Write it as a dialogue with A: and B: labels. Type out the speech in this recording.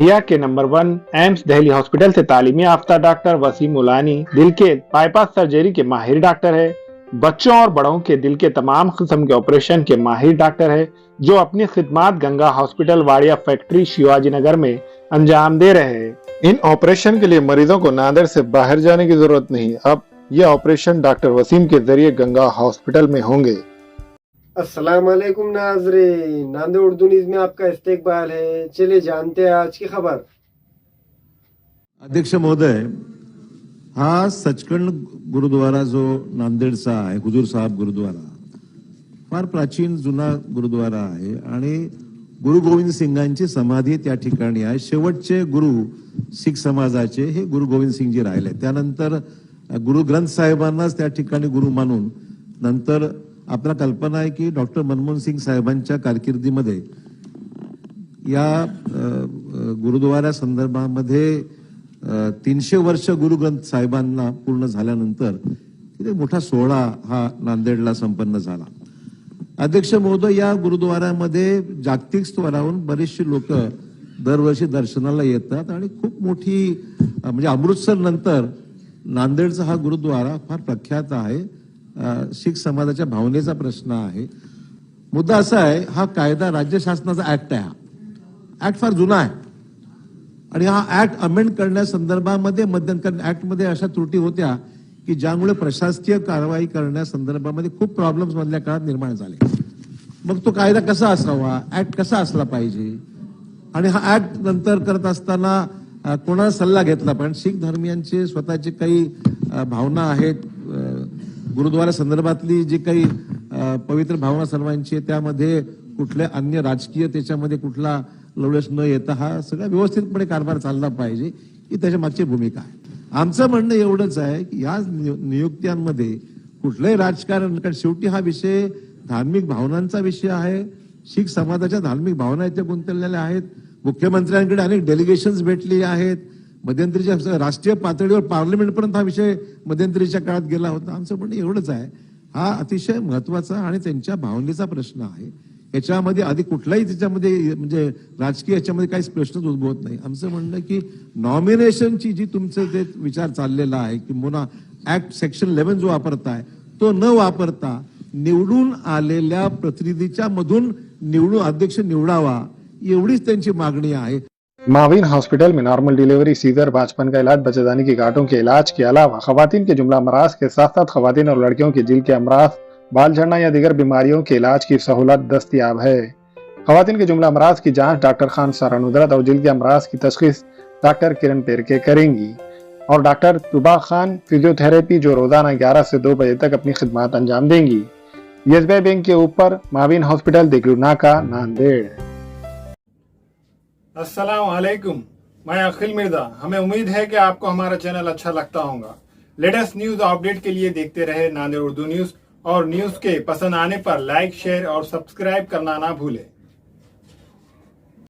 A: India के number one, AIIMS, Delhi hospital से तालीमी याफ्ता doctor Wasim उलानी, दिल के बाईपास सर्जरी के माहिर डॉक्टर है। बच्चों और बड़ों के दिल के तमाम किस्म के ऑपरेशन के माहिर डॉक्टर है, जो अपनी खिदमत गंगा हॉस्पिटल, वाड़िया फैक्ट्री, शिवाजी नगर में अंजाम दे रहे हैं। इन ऑपरेशन के लिए मरीजों को नांदेड़ से बाहर जाने की ज़रूरत नहीं। अब यह ऑपरेशन डॉक्टर वसीम के ज़रिए गंगा हॉस्पिटल में होंगे।
B: अस्सलाम वालेकुम नाजरीन नांदेड़ उर्दू न्यूज में आपका इस्तेकबाल है चलिए जानते हैं आज की खबर
C: अध्यक्ष महोदय हा सचखंड गुरुद्वारा जो नांदेडचा आहे हुजूर साहेब गुरुद्वारा फार प्राचीन जुना गुरुद्वारा आहे आणि गुरु गोविंद सिंगांची समाधी त्या ठिकाणी आहे शेवटचे गुरु शीख समाजाचे हे गुरु गोविंद सिंगजी राहिले त्यानंतर गुरु ग्रंथ साहेबांनाच त्या ठिकाणी गुरु मानून नंतर आपल्याला कल्पना आहे की डॉक्टर मनमोहन सिंग साहेबांच्या कारकिर्दीमध्ये या गुरुद्वारा संदर्भामध्ये तीनशे वर्ष गुरु ग्रंथ साहेबांना पूर्ण झाल्यानंतर तिथे मोठा सोहळा हा नांदेडला संपन्न झाला. अध्यक्ष महोदय या गुरुद्वारामध्ये जागतिक स्तरावरून बरेचसे लोक दरवर्षी दर्शनाला येतात आणि खूप मोठी म्हणजे अमृतसर नंतर नांदेडचा हा गुरुद्वारा फार प्रख्यात आहे. शीख समाजाच्या भावनेचा प्रश्न आहे. मुद्दा असा आहे हा कायदा राज्य शासनाचा ऍक्ट आहे हा. ऍक्ट फार जुना आहे. आणि हा ऍक्ट अमेंड करण्यासंदर्भामध्ये मध्यंतरीण ऍक्टमध्ये अशा त्रुटी होत्या की ज्यामुळे प्रशासकीय कारवाई करण्यासंदर्भामध्ये खूप प्रॉब्लेम्स मधल्या काळात निर्माण झाले. मग तो कायदा कसा असावा? ऍक्ट कसा असला पाहिजे? आणि हा ऍक्ट नंतर करत असताना कोणाला सल्ला घेतला पण शीख धर्मियांचे स्वतःचे काही भावना आहेत गुरुद्वारा संदर्भातली जी काही पवित्र भावना सर्वांची त्यामध्ये कुठल्या अन्य राजकीय त्याच्यामध्ये कुठला लवलेश न येता हा सगळा व्यवस्थितपणे कारभार चालला पाहिजे ही त्याच्या मागची भूमिका आहे. आमचं म्हणणं एवढंच आहे की या नियु- नियुक्त्यांमध्ये कुठलंही राजकारण कारण शेवटी हा विषय धार्मिक भावनांचा विषय आहे शीख समाजाच्या धार्मिक भावना इथे गुंतलेल्या आहेत मुख्यमंत्र्यांकडे अनेक डेलिगेशन्स भेटली आहेत मध्यंतरीच्या राष्ट्रीय पातळीवर पार्लमेंटपर्यंत हा विषय मध्यंतरीच्या काळात गेला होता. आमचं म्हणणं एवढंच आहे. हा अतिशय महत्त्वाचा आणि त्यांच्या भावनेचा प्रश्न आहे. याच्यामध्ये आधी कुठलाही त्याच्यामध्ये म्हणजे राजकीय याच्यामध्ये काहीच प्रश्नच उद्भवत नाही. आमचं म्हणणं की नॉमिनेशनची जी तुमचं जे विचार चाललेला आहे की मोना ऍक्ट सेक्शन इलेव्हन जो वापरताय तो न वापरता निवडून आलेल्या प्रतिनिधीच्या मधून निवडून अध्यक्ष निवडावा एवढीच त्यांची मागणी आहे.
A: माविन हॉस्पिटल में नॉर्मल डिलीवरी, सीजर बाचपन का इलाज, बच्चेदानी की गांठों के इलाज के अलावा खवातीन के जुमला अमराज के साथ साथ खवातीन और लड़कियों के दिल के अमराज, बाल झड़ना या दीगर बीमारियों के इलाज की सहूलत दस्तियाब है। खवातीन के जुमला अमराज की जाँच डॉक्टर खान सारा नुदरत और दिल के अमराज की तशखीस डॉक्टर किरण पेरके करेंगी। और डॉक्टर तुबा खान, फिजियोथेरेपी, जो रोज़ाना 11 से दो बजे तक अपनी खिदमत अंजाम देंगी। यस बैंक के ऊपर माविन हॉस्पिटल दिगलू नाका, नांदेड़।
D: अस्सलाम वालेकुम मैं अखिल मिर्ज़ा। हमें उम्मीद है कि आपको हमारा चैनल अच्छा लगता होगा। लेटेस्ट न्यूज़ अपडेट के लिए देखते रहे नांदेड़ उर्दू न्यूज़ और न्यूज़ के पसंद आने पर लाइक, शेयर और सब्सक्राइब करना ना भूलें।